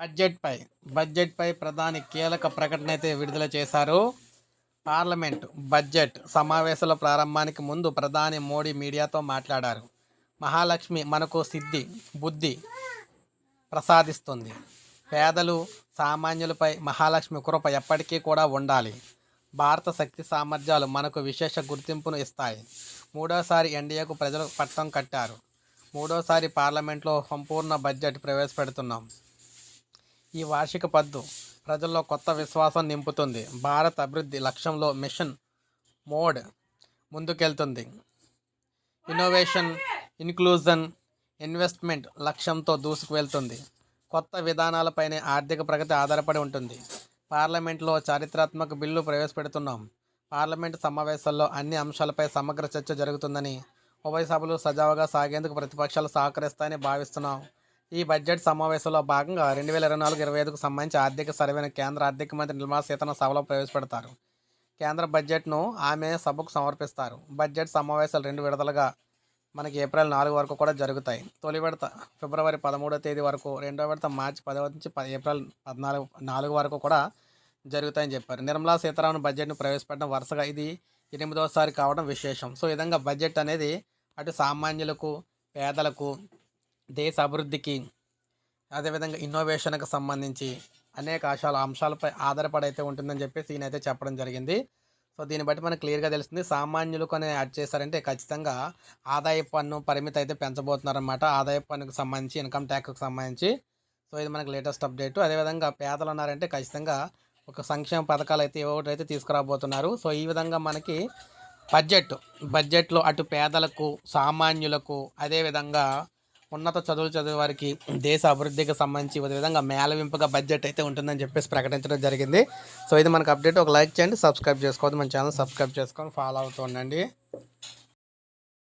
బడ్జెట్పై బడ్జెట్పై ప్రధాని కీలక ప్రకటన అయితే విడుదల చేశారు. పార్లమెంట్ బడ్జెట్ సమావేశాల ప్రారంభానికి ముందు ప్రధాని మోడీ మీడియాతో మాట్లాడారు. మహాలక్ష్మి మనకు సిద్ధి బుద్ధి ప్రసాదిస్తుంది. పేదలు సామాన్యులపై మహాలక్ష్మి కృప ఎప్పటికీ కూడా ఉండాలి. భారత శక్తి సామర్థ్యాలు మనకు విశేష గుర్తింపును ఇస్తాయి. మూడోసారి ఎన్డీఏకు ప్రజలు పట్టం కట్టారు. మూడోసారి పార్లమెంట్లో సంపూర్ణ బడ్జెట్ ప్రవేశపెడుతున్నాం. ఈ వార్షిక పద్దు ప్రజల్లో కొత్త విశ్వాసం నింపుతుంది. భారత్ అభివృద్ధి లక్ష్యంలో మిషన్ మోడ్ ముందుకెళ్తుంది. ఇన్నోవేషన్ ఇన్క్లూజన్ ఇన్వెస్ట్మెంట్ లక్ష్యంతో దూసుకువెళ్తుంది. కొత్త విధానాలపైనే ఆర్థిక ప్రగతి ఆధారపడి ఉంటుంది. పార్లమెంట్లో చారిత్రాత్మక బిల్లు ప్రవేశపెడుతున్నాం. పార్లమెంటు సమావేశాల్లో అన్ని అంశాలపై సమగ్ర చర్చ జరుగుతుందని ఉభయ సభలు సజావుగా సాగేందుకు ప్రతిపక్షాలు సహకరిస్తాయని భావిస్తున్నాం. ఈ బడ్జెట్ సమావేశంలో భాగంగా రెండు వేల ఇరవై నాలుగు ఇరవై ఐదుకు సంబంధించి ఆర్థిక సర్వేను కేంద్ర ఆర్థిక మంత్రి నిర్మలా సీతారామన్ సభలో ప్రవేశపెడతారు. కేంద్ర బడ్జెట్ను ఆమె సభకు సమర్పిస్తారు. బడ్జెట్ సమావేశాలు రెండు విడతలుగా మనకి ఏప్రిల్ నాలుగు వరకు కూడా జరుగుతాయి. తొలి విడత ఫిబ్రవరి పదమూడో తేదీ వరకు రెండో విడత మార్చి పదవ నుంచి ఏప్రిల్ పద్నాలుగు నాలుగు వరకు కూడా జరుగుతాయని చెప్పారు. నిర్మలా సీతారామన్ బడ్జెట్ను ప్రవేశపెట్టడం వరుసగా ఇది ఎనిమిదోసారి కావడం విశేషం. సో ఈ విధంగా బడ్జెట్ అనేది అటు సామాన్యులకు పేదలకు దేశ అభివృద్ధికి అదేవిధంగా ఇన్నోవేషన్కి సంబంధించి అనేక ఆశాల అంశాలపై ఆధారపడి అయితే ఉంటుందని చెప్పేసి ఈయన అయితే చెప్పడం జరిగింది. సో దీన్ని బట్టి మనకు క్లియర్గా తెలుస్తుంది. సామాన్యులకు అనేది యాడ్ చేశారంటే ఖచ్చితంగా ఆదాయ పన్ను పరిమితి అయితే పెంచబోతున్నారన్నమాట. ఆదాయ పన్నుకు సంబంధించి ఇన్కమ్ ట్యాక్స్కి సంబంధించి. సో ఇది మనకు లేటెస్ట్ అప్డేట్. అదేవిధంగా పేదలు ఉన్నారంటే ఖచ్చితంగా ఒక సంక్షేమ పథకాలు అయితే ఏవో ఒకటి అయితే తీసుకురాబోతున్నారు. సో ఈ విధంగా మనకి బడ్జెట్ బడ్జెట్లో అటు పేదలకు సామాన్యులకు అదేవిధంగా ఉన్నత చదువులు చదివే వారికి దేశ అభివృద్ధికి సంబంధించి ఒక విధంగా మేళవింపుగా బడ్జెట్ అయితే ఉంటుందని చెప్పేసి ప్రకటించడం జరిగింది. సో ఇది మనకు అప్డేట్ ఒక లైక్ చేయండి సబ్స్క్రైబ్ చేసుకోవద్దు. మన ఛానల్ సబ్స్క్రైబ్ చేసుకొని ఫాలో అవుతూ ఉండండి.